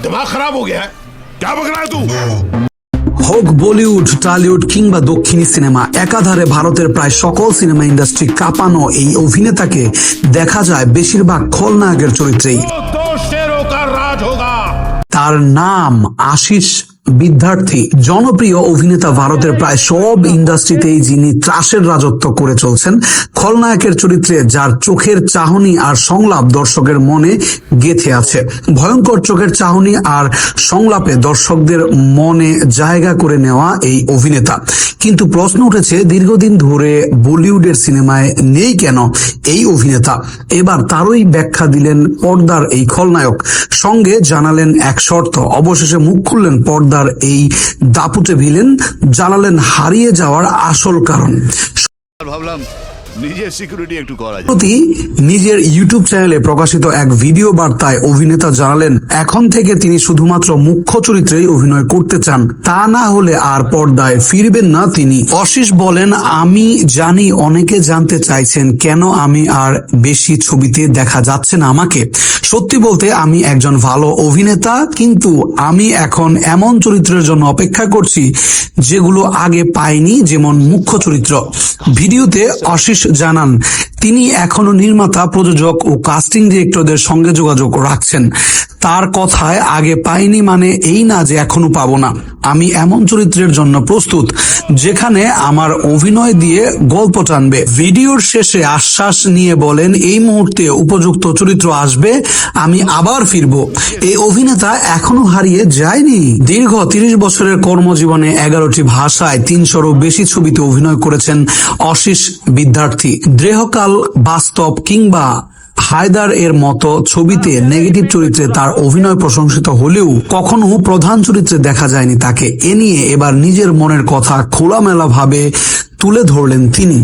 दिमाग खराब हो गया है क्या बक रहा है तू হোক বলিউড টলিউড কিংবা দক্ষিণী সিনেমা একাধারে ভারতের প্রায় সকল সিনেমা ইন্ডাস্ট্রি কাঁপানো এই অভিনেতাকে দেখা যায় বেশিরভাগ খলনায়কের চরিত্রেই तो दो शेरों का राज होगा তার নাম আশিস বিদ্যার্থী, জনপ্রিয় অভিনেতা ভারতের প্রায় সব ইন্ডাস্ট্রিতেই যিনি ত্রাসের রাজত্ব করে চলছেন, খলনায়কের চরিত্রে যার চোখের চাহনি আর সংলাপ দর্শকের মনে গেথে আছে। ভয়ঙ্কর চোখের চাহনি আর সংলাপে দর্শকদের মনে জায়গা করে নেওয়া এই অভিনেতা। কিন্তু প্রশ্ন উঠেছে, দীর্ঘদিন ধরে বলিউডের সিনেমায় নেই কেন এই অভিনেতা? এবার তারই ব্যাখ্যা দিলেন পর্দার এই খলনায়ক। সঙ্গে জানালেন এক শর্ত, অবশেষে মুখ খুললেন পর্দার এই দাপুটে ভিলেন জানালেন হারিয়ে যাওয়ার আসল কারণ। ভাবলাম নিজের সিকিউরিটি একটু করা সম্প্রতি নিজের ইউটিউব চ্যানেলে প্রকাশিত এক ভিডিও বার্তায় অভিনেতা জানালেন এখন থেকে তিনি শুধুমাত্র মুখ্য চরিত্রেই অভিনয় করতে চান। তা না হলে আর পর্দায় ফিরবেন না তিনি। অশিস বলেন আমি জানি অনেকে জানতে চাইছেন কেন আমি আর বেশি ছবিতে দেখা যাচ্ছে না আমাকে। সত্যি বলতে আমি একজন ভালো অভিনেতা, কিন্তু আমি এখন এমন চরিত্রের জন্য অপেক্ষা করছি যেগুলো আগে পাইনি, যেমন মুখ্য চরিত্র। ভিডিওতে অশিস জানান, তিনি এখনও নির্মাতা, প্রযোজক ও কাস্টিং ডিরেক্টরদের সঙ্গে যোগাযোগ রাখছেন। তার কথায় আগে পাইনি মানে এই না যে এখনও পাবো না। আমি এমন চরিত্রের জন্য প্রস্তুত, যেখানে আমার অভিনয় দিয়ে গল্প টানবে। ভিডিওর শেষে আশ্বাস নিয়ে বলেন, এই মুহূর্তে উপযুক্ত চরিত্র আসবে, আমি আবার ফিরবো। এই অভিনেতা এখনও হারিয়ে যায়নি। দীর্ঘ তিরিশ বছরের কর্মজীবনে এগারোটি ভাষায় তিনশোরও বেশি ছবিতে অভিনয় করেছেন অশিস বিদ্যার্থী। দেহকাল বাস্তব কিংবা হায়দার এর মতো ছবিতে নেগেটিভ চরিত্রে তার অভিনয় প্রশংসিত হলেও কখনো প্রধান চরিত্রে দেখা যায়নি তাকে। এ নিয়ে এবার নিজের মনের কথা খোলামেলাভাবে তুলে ধরলেন তিনি।